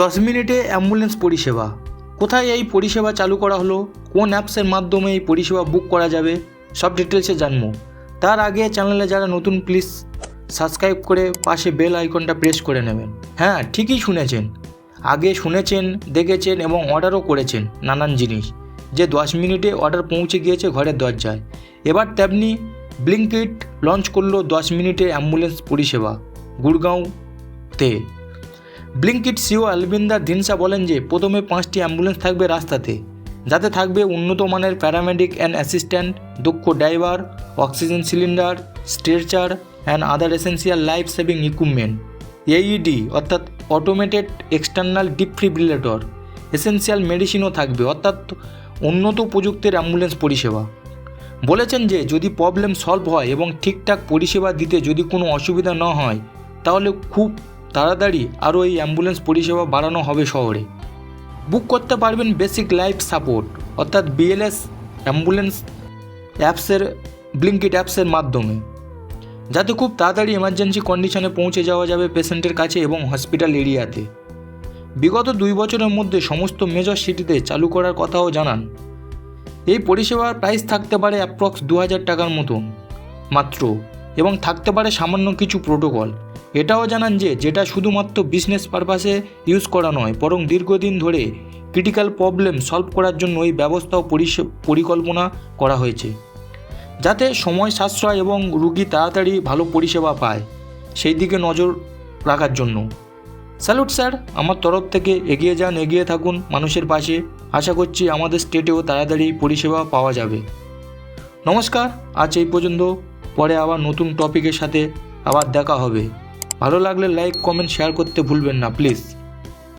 দশ মিনিটে অ্যাম্বুলেন্স পরিষেবা। কোথায় এই পরিষেবা চালু করা হলো? কোন অ্যাপসের মাধ্যমে এই পরিষেবা বুক করা যাবে? সব ডিটেলসে জানব। তার আগে চ্যানেলে যারা নতুন প্লিজ সাবস্ক্রাইব করে পাশে বেল আইকনটা প্রেস করে নেবেন। হ্যাঁ ঠিকই শুনেছেন। আগে শুনেছেন, দেখেছেন এবং অর্ডারও করেছেন নানান জিনিস। যে দশ মিনিটে অর্ডার পৌঁছে গিয়েছে, ঘরের দরজায়। এবার তেমনি ব্লিঙ্কিট লঞ্চ করল দশ মিনিটে অ্যাম্বুলেন্স পরিষেবা, গুড়গাঁওতে। ব্লিঙ্কিট সিও আলবিন্দা দিনসা বলেন যে, প্রথমে পাঁচটি অ্যাম্বুলেন্স থাকবে রাস্তাতে। যাতে থাকবে উন্নত মানের প্যারামেডিক অ্যান্ড অ্যাসিস্ট্যান্ট, দক্ষ driver, oxygen cylinder, stretcher and other essential life saving equipment AED অর্থাৎ অটোমেটেড এক্সটার্নাল ডিফ্রিব্রিলেটর এসেন্সিয়াল মেডিসিনও থাকবে, অর্থাৎ উন্নত প্রযুক্তির অ্যাম্বুলেন্স পরিষেবা। বলেছেন যে, যদি প্রবলেম সলভ হয় এবং ঠিকঠাক পরিষেবা দিতে যদি কোনো অসুবিধা না হয়, তাহলে খুব তাড়াতাড়ি আরও এই অ্যাম্বুলেন্স পরিষেবা বাড়ানো হবে শহরে। বুক করতে পারবেন বেসিক লাইফ সাপোর্ট, অর্থাৎ বিএলএস অ্যাম্বুলেন্স অ্যাপসের, ব্লিঙ্কিট অ্যাপসের মাধ্যমে। যাতে খুব তাড়াতাড়ি এমার্জেন্সি কন্ডিশনে পৌঁছে যাওয়া যাবে পেশেন্টের কাছে এবং হসপিটাল এরিয়াতে বিগত দুই বছরের মধ্যে সমস্ত মেজর সিটিতে চালু করার কথাও জানান। এই পরিষেবার প্রাইস থাকতে পারে অ্যাপ্রক্স দু হাজার টাকার মতন মাত্র এবং থাকতে পারে সামান্য কিছু প্রোটোকল এটাও জানান যে যেটা শুধুমাত্র বিজনেস পারপাসে ইউজ করা নয়, বরং দীর্ঘদিন ধরে ক্রিটিক্যাল প্রবলেম সলভ করার জন্য এই ব্যবস্থা ও পরিকল্পনা করা হয়েছে। যাতে সময় সাশ্রয় এবং রুগী তাড়াতাড়ি ভালো পরিষেবা পায়, সেই দিকে নজর রাখার জন্য। স্যালুট স্যার, আমার তরফ থেকে এগিয়ে যান, এগিয়ে থাকুন মানুষের পাশে। আশা করছি আমাদের স্টেটেও তাড়াতাড়ি পরিষেবা পাওয়া যাবে। নমস্কার, আজ এই পর্যন্ত। পরে আবার নতুন টপিকের সাথে আবার দেখা হবে। ভালো লাগলে লাইক কমেন্ট শেয়ার করতে ভুলবেন না প্লিজ